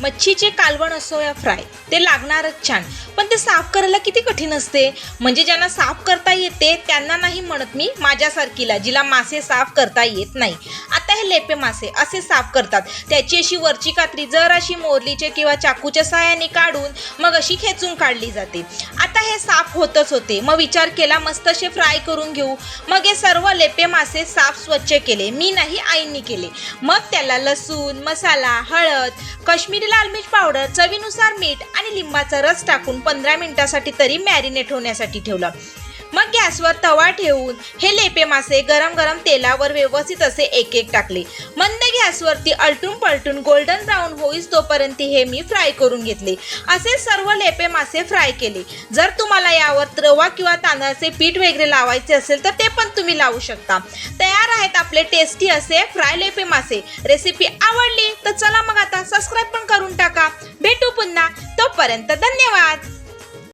मच्छीचे कालवण असो या फ्राय ते लागणारच छान. पण ते साफ करायला किती कठीण असते? म्हणजे ज्यांना साफ करता येते त्यांना नाही म्हणत मी माझ्यासारखीला जिला मासे साफ करता येत नाही. आता हे लेपे मासे असे साफ करतात. त्याची अशी वरची कात्री जर अशी मोरलीचे किंवा चाकूच्या सहाय्याने काढून मग अशी खेचून काढली जाते. आता हे साफ होतच होते. मग विचार केला मस्त असे फ्राय करून घेऊ. मग हे सर्व लेपे मासे साफ स्वच्छ केले. मी नाही आईंनी केले. मग त्याला लसूण मसाला हळद काश्मीरी लाल मिर्च पावडर चवीनुसार मीठ आणि लिंबाचा रस टाकून पंधरा मिनिटासाठी तरी मॅरिनेट होण्यासाठी ठेवलं. मग गॅसवर तवा ठेवून हे लेपे मासे गरम गरम तेलावर व्यवस्थित असे एक एक टाकले. मंद गॅसवरती अलटून पलटून गोल्डन ब्राऊन होईस तोपर्यंत हे मी फ्राय करून घेतले. असे सर्व लेपे मासे फ्राय केले. जर तुम्हाला यावर रवा किंवा तांदळाचे पीठ वगैरे लावायचे असेल तर ते पण तुम्ही लावू शकता. तयार आहेत आपले टेस्टी असे फ्राय लेपे मासे. रेसिपी आवडली तर चला मग आता सबस्क्राईब पण करून टाका. भेटू पुन्हा. तोपर्यंत धन्यवाद.